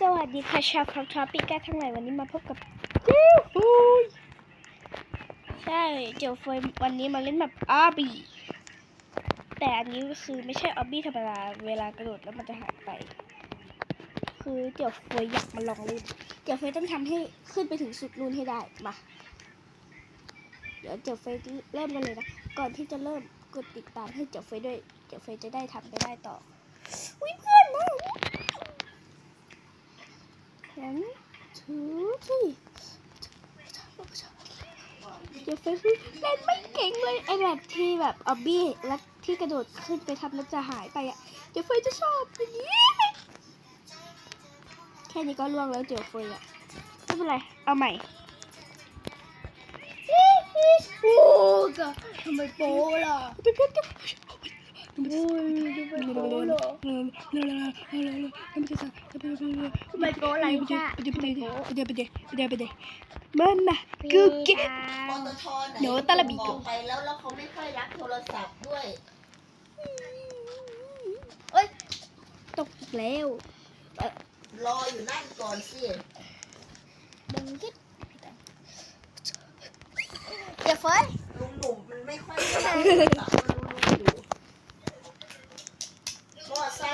สวัสดีค่ะชาวครอบทอปิก้าทั้งหลายวันนี้มาพบกับเจ้าฟุยใช่เจ้าฟุยวันนี้มาเล่นแบบอาร์บีแต่อันนี้ก็คือไม่ใช่ออบบี้ธรรมดาเวลากระโดดแล้วมันจะหายไป คือเจ้าฟุยอยากมาลองเล่นเจ้าฟุยต้องทำให้ขึ้นไปถึงสุดนู่นให้ได้มา เดี๋ยวเจ้าฟุยเริ่มกันเลยนะก่อนที่จะเริ่มกดติดตามให้เจ้าฟุยด้วย เจ้าฟุยจะได้ทำไปได้ต่ออุ้ยเพื่อนมา one two three เดี๋ยวเฟซเล่นไม่เก่งเลยไอแบบที่แบบออบบี้แล้วที่กระโดดขึ้นไปทำแล้วจะหายไปอะเดี๋ยวเฟยจะชอบอย่างนี้แค่นี้ก็ล่วงแล้วเดี๋ยวเฟยอะไม่เป็นไรเอาใหม่โอ้ก็ทำไมโป๊ล่ะโอ้ยทำไมโป๊ล่ะทำไมโป๊ล่ะจ้ะมากูเก็ตปตทไหนเดี๋ยวตะละบิบโกอกไปแล้วแล้วเขาไม่ค่อยรับโทรศัพท์ด้วยตกอีกแล้วรออยู่นั่นก่อนสิดึงกิ๊ดเดี๋ยวเฟ้ยลุงหนุ่มมันไม่ค่อยรับโทรศัพท์มันรู้ๆอยู่ก็ใส่แป๊บเดียว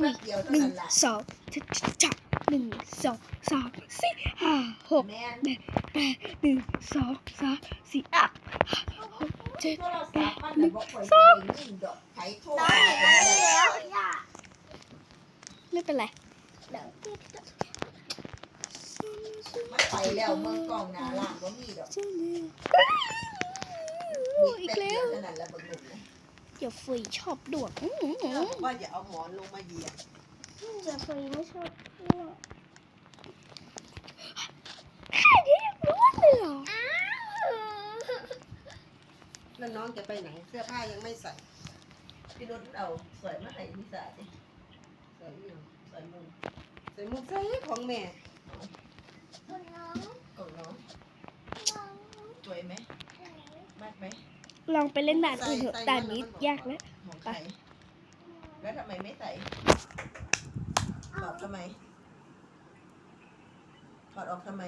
หนึ่งสองจัจัหนึ่งสองสามสี่ห้าหกแม่นเจ็ดแปดหนึ่งสองสามสี่อะหกเจ็ดโทรศัพท์มันน่ะบอกคอยจะไม่เป็นไรไปแล้วเมืองกองนาล่างก็มีดอกอีกแล้ว เท่านั้นแหละบักหนุ่มนะเดี๋ยวฟุยชอบดวงอื้อหือบอกว่าอย่าเอาหมอนลงมาเหยียบเดี๋ยวฟุยไม่ชอบดวงแค่นี้ยังรู้เลยเหรอแล้วน้องจะไปไหนเสื้อผ้ายังไม่ใส่พี่นุชเอาสวยมาให้พี่สาวดิใส่อยู่สวยมุมใส่มุกใส่ของแม่ของน้องสวยไหมมากไหม ลองไปเล่นด่านอื่นเถอะด่านนี้ยากนะของใครแล้วทำไมไม่ใส่ถอดทำไมถอดออกทำไม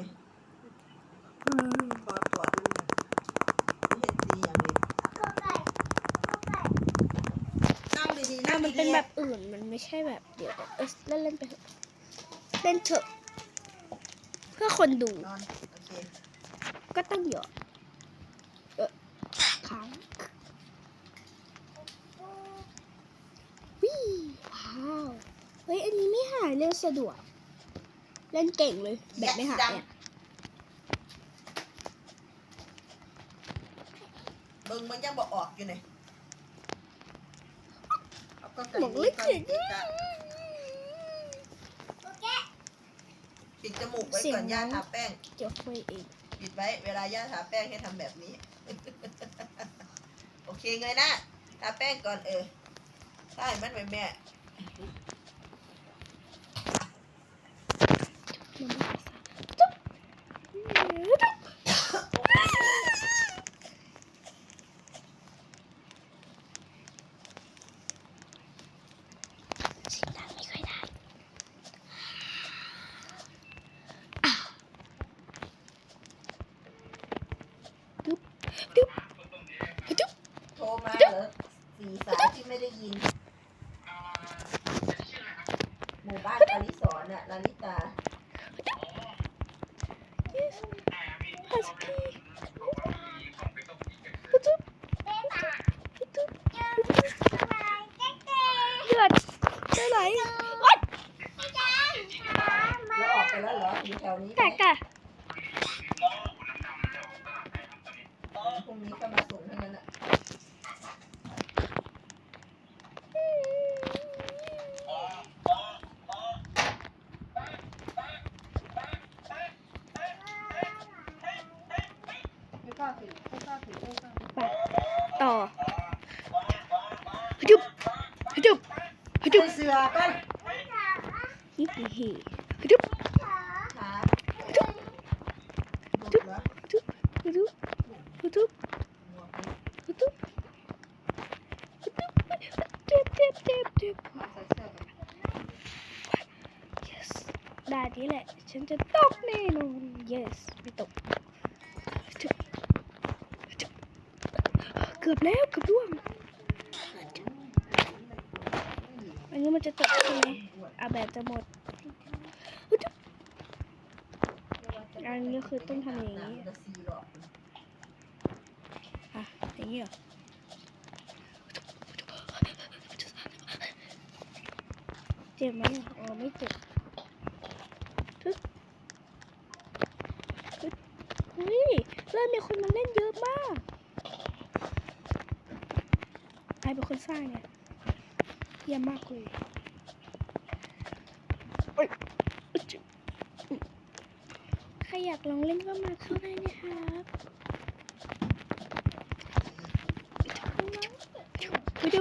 ขอตรวจดูหน่อยเห็ดสีอย่างนี้นั่งดีๆอะนั่งมันดีๆเป็นแบบอื่นมันไม่ใช่แบบเดี๋ยวเออเล่นเล่นไปเถอะเล่นเถอะ เพื่อคนดูนอนโอเค ก็ต้องหยอดเออ ค้างวิว้าว เฮ้ย อันนี้ไม่หายเล่นสะดวก เล่นเก่งเลย แบบไม่หายอะเบิ่งมันยังบอกออกอยู่ไหนเอาก็ใส่บอกเล่นเก่งนี่ก่อนปิดจมูกไว้เสียงก่อนย่าน้องทาแป้งเดี๋ยวคุยเองปิดไว้ เวลาย่าทาแป้งให้ทำแบบนี้โอ เคเงยหน้าทาแป้งก่อนเออใช่มันไปแม่ เสียงดังไม่ค่อยได้ดุ๊บดุ๊บดุ๊บ โทรมาเหรอสี่สายที่ไม่ได้ยิน หมู่บ้านลาลิสอนน่ะลาลิตา ฮัสกี้ดุ๊บดุ๊บเลือดจะไหลวัด แล้วออกไปแล้วเหรอ อยู่แถวนี้ไหม กะกะ พรุ่งนี้ก็มาส่งเท่านั้นแหละ ไม่กล้าถือไม่กล้าถือไม่กล้าถือ ไปต่อฮึจุบฮึจุบฮึจุบ เสือกันฮิฮิฮิฮึจุบขาฮึจุบดุเหรอฮึจุบฮึจุบหัวฮึจุบฮึจุบเจ็บเจ็บเจ็บเจ็บใส่เสื้อกัน yes ด่านนี้แหละ ฉันจะตกแน่นอน yes ไม่ตก เกือบแล้วเกือบร่วง อันนี้ มันจะตกใช่ไหมอาแบบจะหมด อันนี้คือต้องทำอย่างนี้จะอะอย่างนี้เหรอเจ็บไหมอ๋อไม่เจ็บทึกทึกเฮ้ยเริ่มมีคนมาเล่นเยอะมากใครเป็นคนสร้างเนี่ยเยี่ยมมากเลย ใครอยากลองเล่นก็มาเข้าได้นะครับไปดู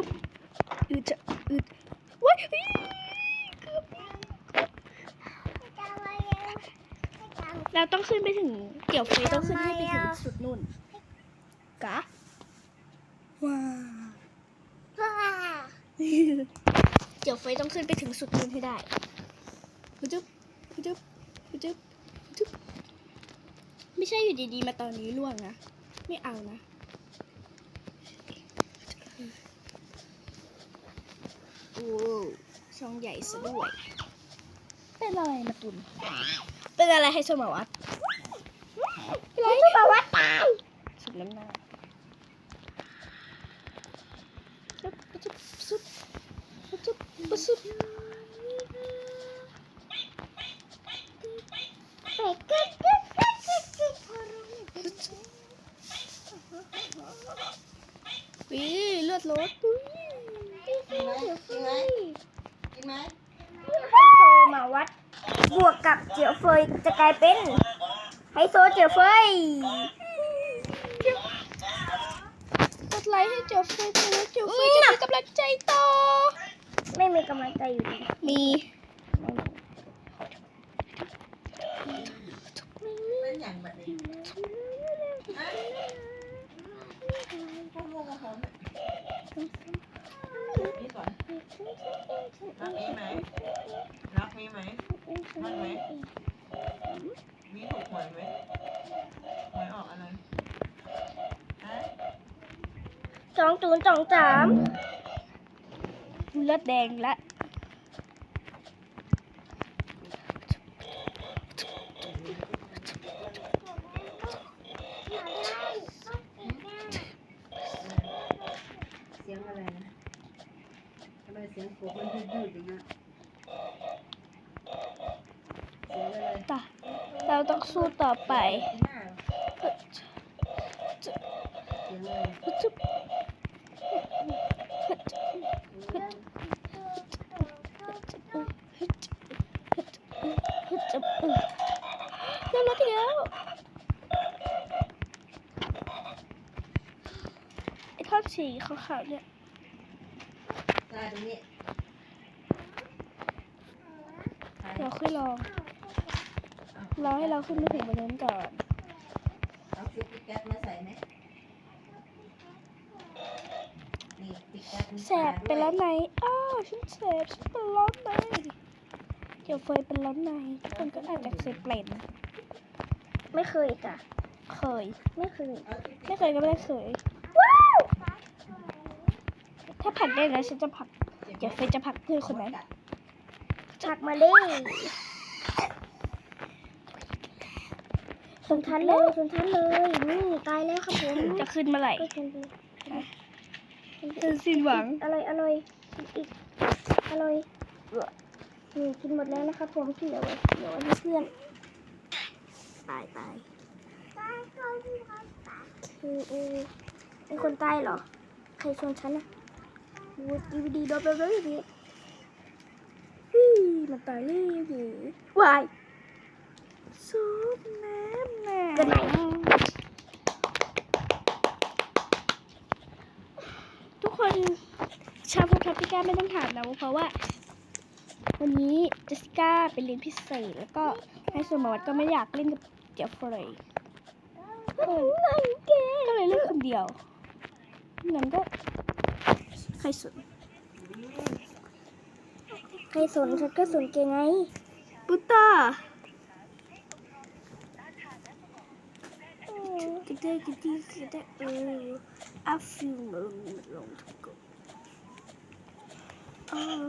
อืดจะอืดว้ายเฮ้ยเกือบเราต้องขึ้นไปถึง เกี่ยวไฟต้องขึ้นให้ไปถึงสุดนู่นกะว้าวเดี๋ยวไฟต้องขึ้นไปถึงสุดนู่นให้ได้ ฮึจึ๊บฮึจึ๊บฮึจึ๊บฮึจึ๊บไม่ใช่อยู่ดีๆ มาตอนนี้ล่วงนะ ไม่เอานะโอ้ช่องใหญ่ซะด้วย เป็นอะไรมาตุนเป็นอะไรให้สมวัตเป็นอะไรให้สมวัตตายสุดน้ำหน้าจุ๊บจุ๊บซุบ ปุ๊บปุ๊บปุ๊บวิเลือด รถอุ้ยกินไหมกินไหมกินไหมไฮโซมาวัด บวกกับเจียวเฟยจะกลายเป็นไฮโซเจียวเฟยกดไลค์ให้เจียวเฟยเจียวเฟยจะมีกำลังใจต่อ ไม่มีกำลังใจอยู่ดีมี เล่นอย่างแบบนี้ฮะพวกโมโหเนี่ย นี่ก่อนรักนี้ไหมรักนี้ไหมมันไหมมีถูกหวยไหมหวยออกอะไรฮะสองศูนย์สองสามเลือดแดงละ เสียงอะไรนะทำไมเสียงกบมันยืดๆอย่างเงี้ยเสียงอะไร ต่อเรา ต้องสู้ต่อไปหน้าเสียงอะไรจุ๊บเริ่มรถอีกแล้วไอ้ท่อนสีขาวๆเนี่ยตาตรงนี้เราขึ้นลอง รอให้เราขึ้นไปถึงบนนั้นก่อน เอาชุดปิกแก๊สมาใส่ไหมนี่ปิกแก๊สมีแสบเป็นร้อนในอ้าวฉันแสบฉันเป็นร้อนในเดี๋ยวเฟยเป็นร้อนในทุกคนก็อาจจะเคยเป็นไม่เคยจ้ะเคย ไม่เคยเอาชุดไม่เคยก็ไม่ได้เคยถ้าผลักได้แล้วฉันจะผลัก เดี๋ยวเฟยจะผลักเพื่อนคนนั้นชักมาดิ ชนทันเลยชนทันเลยนี่ตายแล้วครับผมจะขึ้นเมื่อไหร่ก็ชนดีเป็นสิ้นหวังอร่อยอร่อยอีกอร่อยนี่กินหมดแล้วนะครับผมที่เหลือไว้เหลือไว้ให้เพื่อนตายตายคือเออเป็นคนใต้เหรอ ใครชวนฉันอะวูดดีดีดอเบลเลยดีฮี่มันตายเลยดีวาย ซุปน้ำหนาเกิดใหม่ทุกคนชาวพุทธพิก้าไม่ต้องถามนะเพราะว่า วันนี้เจสสิก้าเป็นเรียนพิเศษแล้วก็ให้สมวัตก็ไม่อยากเล่นกับเจฟเฟรย์เลยก็เลยเล่นคนเดียวงั้นก็ใครสนใครสนฉันก็สนเกงไง ปุตตากินได้กินดีกินได้เอออาฟิลมาลงมาลง ทุกคนเออ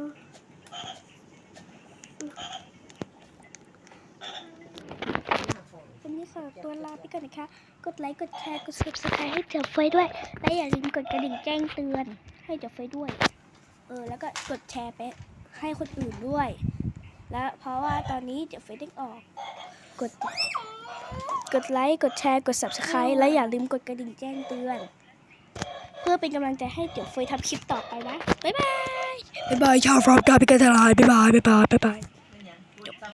วันนี้ขอตัวลาไปก่อนนะคะ กดไลค์ กดแชร์ กด subscribe ให้เจ๋อเฟยด้วย และอย่าลืมกดกระดิ่งแจ้งเตือน ให้เจ๋อเฟยด้วย เออ แล้วก็กดแชร์ไปให้คนอื่นด้วย และเพราะว่าตอนนี้เจ๋อเฟยได้ออก กด กดไลค์ กดแชร์ กด subscribe และอย่าลืมกดกระดิ่งแจ้งเตือน เพื่อเป็นกำลังใจให้เจ๋อเฟยทำคลิปต่อไปนะ บ๊ายบาย บ๊ายบายชาวฟรอมการเป็นการตลาดบ๊ายบาย บ๊ายบาย บ๊ายบาย